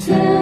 To.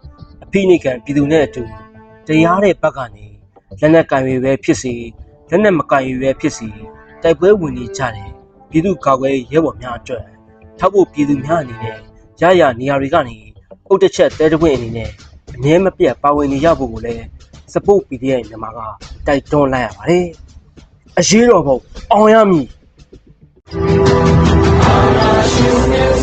အ ဖိနိကန်ပြည်သူနဲ့အတူတရားတဲ့ဘက်ကနေလက်နက်ကင်ရွေပဲဖြစ်စီလက်နက်မကင်ရွေပဲဖြစ်စီတိုက်ပွဲဝင်နေကြတယ်ပြည်သူကာကွယ်ရေးရဲဘော်များအတွက်ထောက်ဖို့ပြည်သူများအနေနဲ့ရရနေရာတွေကနေအုတ်တစ်ချက်တဲတပွင့်အနေနဲ့အမြဲမပြတ်ပါဝင်နေရဖို့ကိုလည်း support PDF မြန်မာကတိုက်တွန်းလိုက်ရပါတယ်အရေးတော်ပုံအောင်ရမည်ရှင်